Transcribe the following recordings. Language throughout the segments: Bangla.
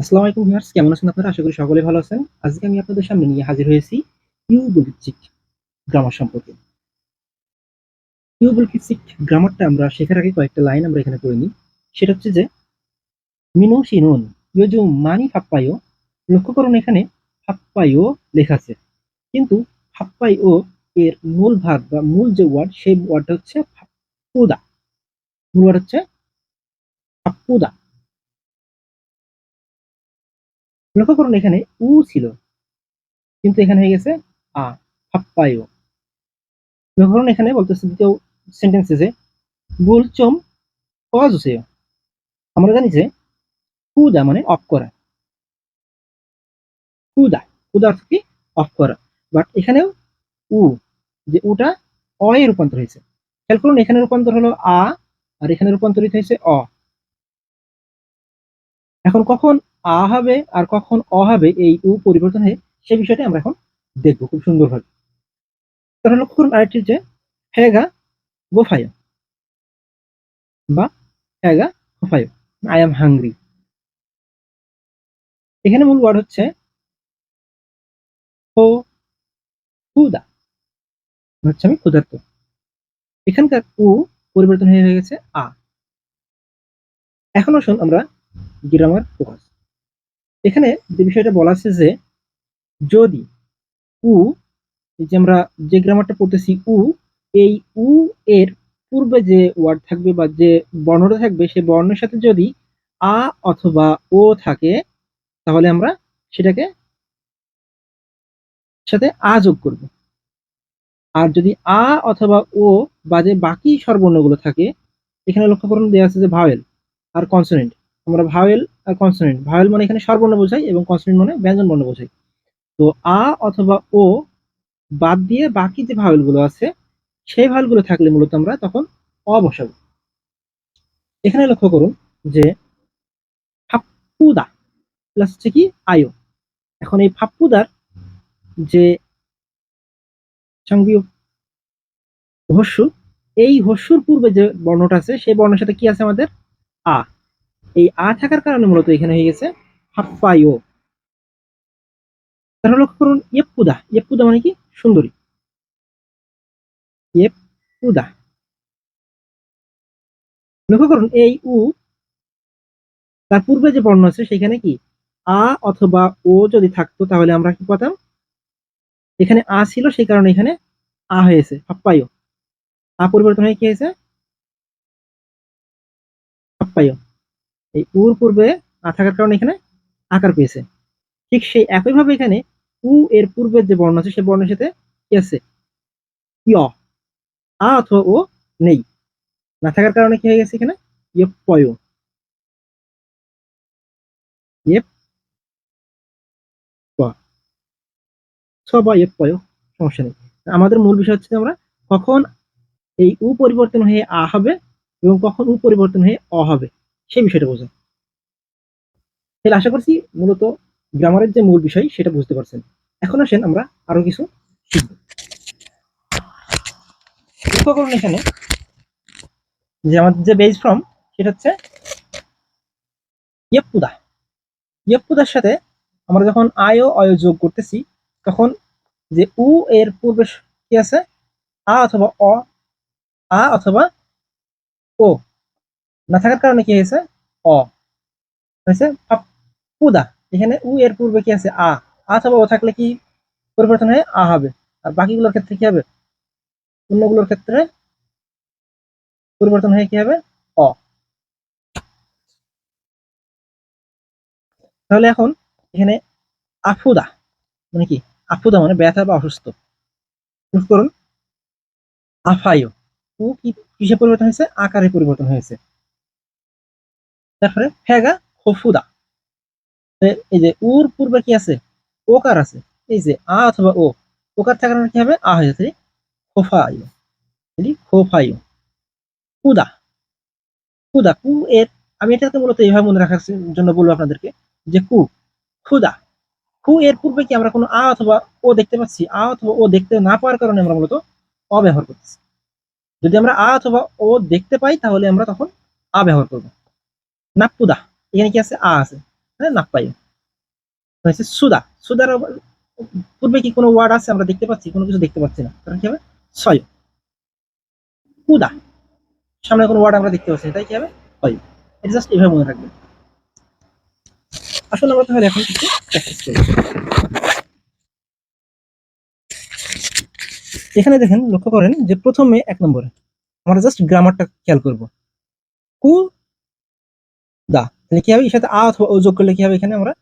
আসসালামু আলাইকুম ভিউয়ার্স, কেমন আছেন আপনারা? আশা করি সকলে ভালো আছেন। আজকে আমি আপনাদের সামনে নিয়ে হাজির হয়েছি ইউবুলকিচিক গ্রামার সম্পর্কে। ইউবুলকিচিক গ্রামারটা আমরা শেখার আগে কয়েকটা লাইন আমরা এখানে পড়ে নিই। সেটা হচ্ছে যে, মিনো সিনুন ইয়োজু মানি ফাপ্পায়ো। লক্ষ্য করুন এখানে ফাপ্পায়ো লেখা আছে। কিন্তু ফাপ্পায়ো এর মূল ভাগ বা মূল যে ওয়ার্ড, সেই ওয়ার্ডটা হচ্ছে ফাপ্পুদা। মূল ওয়ার্ড হচ্ছে ফাপ্পুদা। লক্ষ্য করুন এখানে উ ছিল। কিন্তু এখানে হয়ে গেছে আ হাপ্পায়ও লক্ষ্য করুন এখানে বলতেছে দ্বিতীয় সেন্টেন্সে যে, গুলচম কজুসেয় আমরা জানি যে, কুদা মানে অফ করা। কুদা কুদা অর্থ কি? অফ করা। বাট এখানেও উ, যে উটা অ এ রূপান্তর হয়েছে। খেয়াল করুন এখানে রূপান্তর হলো আ, আর এখানে রূপান্তরিত হয়েছে অ। এখন কখন আ হবে আর কখন অ হবে এই উ পরিবর্তন হয়ে সেই বিষয়টা আমরা এখন দেখব খুব সুন্দরভাবে। তাহলে লক্ষ্য করুন আরেকটি যে হেগা গোফায় বা হেগা গোফায়, আই এম হাংরি। এখানে মূল ওয়ার্ড হচ্ছে ও ক্ষুদা। হচ্ছে আমি ক্ষুধার্ত। এখানকার উ পরিবর্তন হয়ে গেছে আ। এখন আসুন আমরা গ্রামার ফোকাস এখানে যে বিষয়টা বলা আছে যে যদি উ, এই যে আমরা যে গ্রামারটা পড়তেছি উ, এই উ এর পূর্বে যে ওয়ার্ড থাকবে বা যে বর্ণটা থাকবে, সেই বর্ণের সাথে যদি আ অথবা ও থাকে, তাহলে আমরা সেটাকে সাথে আ যোগ করব। আর যদি আ অথবা ও বা যে বাকি স্বরবর্ণগুলো থাকে, এখানে লক্ষ্য করুন দেওয়া আছে যে ভাওয়েল আর কনসোনেন্ট আমরা ভাওয়েল আর কনসোনেন্ট ভাওয়েল মানে এখানে স্বরবর্ণ বোঝাই এবং কনসোনেন্ট মানে ব্যঞ্জন বর্ণ বোঝাই। তো আ অথবা ও বাদ দিয়ে বাকি যে ভাওয়েলগুলো আছে, সেই ভাওয়েলগুলো থাকলে মূলত আমরা তখন অ বসাবো। এখানে লক্ষ্য করুন যে ফাপ্পুদা প্লাস হচ্ছে কি আয়ো। এখন এই ফাপ্পুদার যে সঙ্গীয় হস্যু, এই হস্যুর পূর্বে যে বর্ণটা আছে, সেই বর্ণের সাথে কি আছে আমাদের? আ। এই আ থাকার কারণে মূলত এখানে হয়ে গেছে হাপ্পায়ো তাহলে লক্ষ্য করুন ইয়েপুদা ইয়েপুদা মানে কি? সুন্দরী। ইয়েপুদা লক্ষ্য করুন, এই উ তার পূর্বে যে বর্ণ আছে সেখানে কি? আ অথবা ও যদি থাকতো তাহলে আমরা কি পাতাম? এখানে আ ছিল, সেই কারণে এখানে আ হয়েছে হাপ্পায়ো আ পরিবর্তন হয়ে কি হয়েছে? হাপ্পায়ো এই উর পূর্বে না থাকার কারণে এখানে আকার পেয়েছে। ঠিক সেই একইভাবে এখানে উ এর পূর্বের যে বর্ণ আছে, সে বর্ণের সাথে কি আছে? ইয় অথবা ও নেই। না থাকার কারণে কি হয়ে গেছে এখানে? ইয়ে পয়। ইয়ে বা সমস্যা নেই। আমাদের মূল বিষয় হচ্ছে আমরা কখন এই উ পরিবর্তন হয়ে আ হবে এবং কখন উ পরিবর্তন হয়ে অ হবে। সেই বিষয়টা বোঝা। তাহলে আশা করছি মূলত গ্রামারের যে মূল বিষয় সেটা বুঝতে পারছেন। এখন আসেন আমরা আরও কিছু শিখব। লক্ষ্য করুন এখানে যে আমাদের যে বেজ ফর্ম সেটা হচ্ছে ইয়েপুদা ইয়েপুদার সাথে আমরা যখন আয় অয় যোগ করতেছি, তখন যে উ এর পূর্বে কি আছে? আ অথবা অ, আ অথবা ও। না থাকার কারণে কি হয়েছে? অ। হয়েছে পুদা এখানে উ এর পূর্বে কি আছে? আ। অথবা ও থাকলে কি পরিবর্তন হয়ে আ হবে? আর বাকিগুলোর ক্ষেত্রে কি হবে? অন্যগুলোর ক্ষেত্রে পরিবর্তন হয়ে কি হবে? অ। তাহলে এখন এখানে আফুদা মানে কি? আফুদা মানে ব্যথা বা অসুস্থ। করুন। আফায়ো। কি, কিসে পরিবর্তন হয়েছে? আকারে পরিবর্তন হয়েছে। তারপরে ফেগা খফুদা। এই যে উর পূর্বে কি আছে? ওকার আছে। এই যে আ অথবা ও, ওকার থাকার কি হবে? আ হয়ে যাচ্ছে খোফায়ু। খোফায়ু। কুদা কুদা কু এর, আমি এটাকে মূলত এইভাবে মনে রাখার জন্য বলব আপনাদেরকে যে কু, খুদা। কু এর পূর্বে কি আমরা কোনো আ অথবা ও দেখতে পাচ্ছি? আ অথবা ও দেখতে না পাওয়ার কারণে আমরা মূলত অব্যবহার করতেছি। যদি আমরা আ অথবা ও দেখতে পাই, তাহলে আমরা তখন আ ব্যবহার করব। নাপুদা এখানে কি আছে? আ আছে। হ্যাঁ নাপাইও হয়েছে সুদা। সুদার পূর্বে কি কোনো ওয়ার্ড আছে আমরা দেখতে পাচ্ছি? কোনো কিছু দেখতে পাচ্ছি না। কারণ কি হবে? ছয় কুদা সামনে কোনো ওয়ার্ড আমরা দেখতে পাচ্ছি তাই কি হবে? হয় এটা জাস্ট এভাবে মনে রাখবেন। আসলে আমরা তাহলে এখন কিছু প্র্যাকটিস করি। এখানে দেখেন, লক্ষ্য করেন যে প্রথমে এক নম্বরে আমরা জাস্ট গ্রামারটা খেয়াল করব। কু দা, তাহলে কি হবে এর সাথে আ অথবা ও যোগ করলে কি হবে এখানে আমরা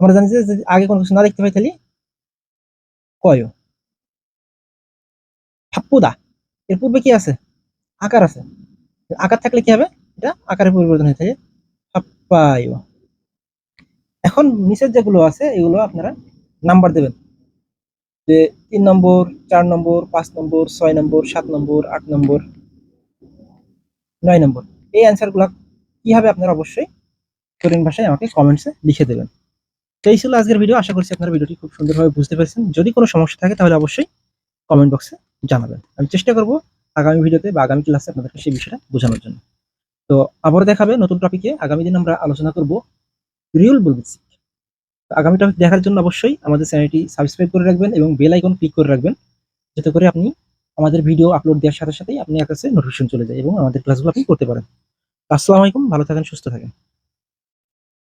আমরা জানি যে যদি আগে কোনো কিছু না দেখতে পাই, তাহলে কয় হাপ্পুদা এর পূর্বে কি আছে? আকার আছে। আকার থাকলে কি হবে? এটা আকারের পরিবর্তন হয়ে থাকে। হাপ্পায়ু এখন নিচের যেগুলো আছে, এগুলো আপনারা নাম্বার দেবেন। যে তিন নম্বর, চার নম্বর, পাঁচ নম্বর, ছয় নম্বর, সাত নম্বর, আট নম্বর, নয় নম্বর। এই অ্যান্সারগুলা কি হবে আপনারা অবশ্যই কোরিয়ান ভাষায় আমাকে কমেন্টসে লিখে দেবেন। তো এই ছিল আজকের ভিডিও আশা করছি আপনারা ভিডিওটি খুব সুন্দরভাবে বুঝতে পেরেছেন। যদি কোনো সমস্যা থাকে তাহলে অবশ্যই কমেন্ট বক্সে জানাবেন। আমি চেষ্টা করব আগামী ভিডিওতে বা আগামী ক্লাসে আপনাদেরকে সেই বিষয়টা বোঝানোর জন্য। তো আবার দেখাবে নতুন টপিকে আগামী দিন আমরা আলোচনা করব রিয়েল বলবিসিক আগামী টপিক দেখার জন্য অবশ্যই আমাদের চ্যানেলটি সাবস্ক্রাইব করে রাখবেন এবং বেল আইকন ক্লিক করে রাখবেন। যাতে করে আপনি আমাদের ভিডিও আপলোড দেওয়ার সাথে সাথেই আপনি কাছে নোটিফিকেশন চলে যায় এবং আমাদের ক্লাসগুলো আপনি করতে পারেন। আসসালামু আলাইকুম। ভালো থাকেন, সুস্থ থাকেন।